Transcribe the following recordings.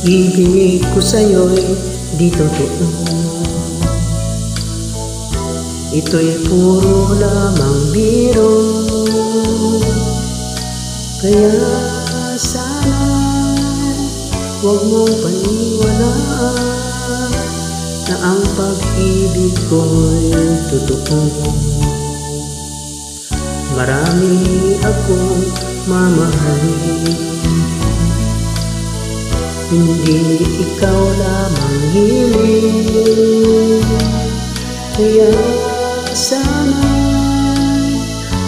Pag-ibig ko sa'yo'y di totoo Ito'y puro lamang biro. Kaya sana Huwag mong paniwalaan Na ang pag-ibig ko'y totoo. Marami akong mamahalin Hindi ikaw lamang hiling. Kaya sana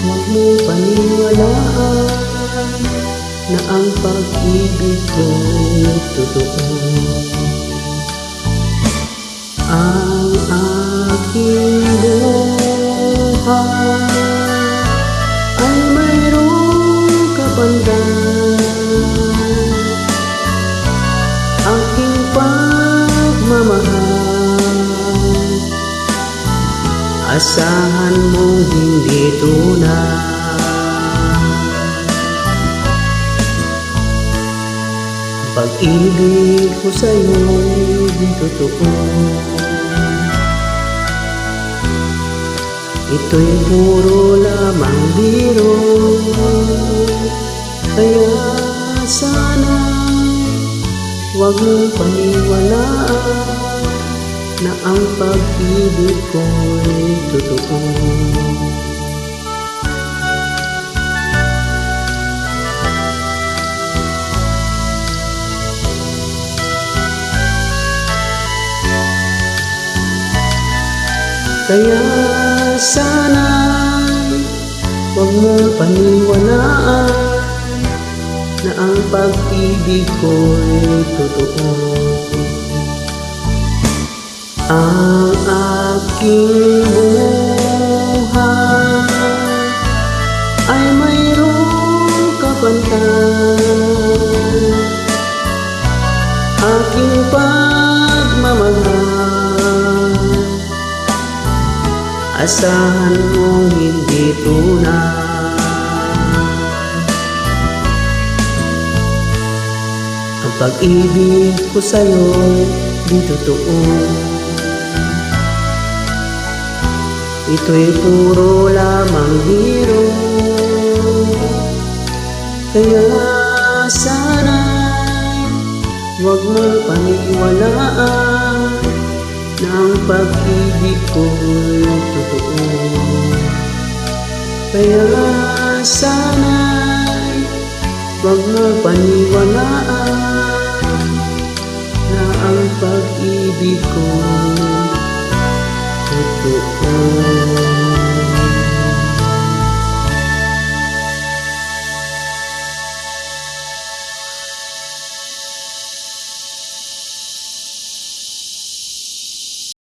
Huwag mo paniwalaan Na ang pag-ibig ko'y totoo. Ang aking buhay Ay mayroong kapandan Asahan mong hindi tunay. Pag-ibig ko sa'yo'y totoo. Ito'y puro lamang biro. Kaya sana Huwag mong paniwalaan Na ang pag-ibig ko'y totoo. Kaya sana Huwag mong paniwalaan Na ang pag-ibig ko'y totoo Ang aking buhay Ay mayroong kapantay Aking pagmamahal Asahan mong hindi tunay. Ang pag-ibig ko sa'yo di totoo Ito'y puro lamang biro Kaya sana Huwag mong paniwalaan Na ang pag-ibig ko'y totoo. Kaya sana Huwag mong paniwalaan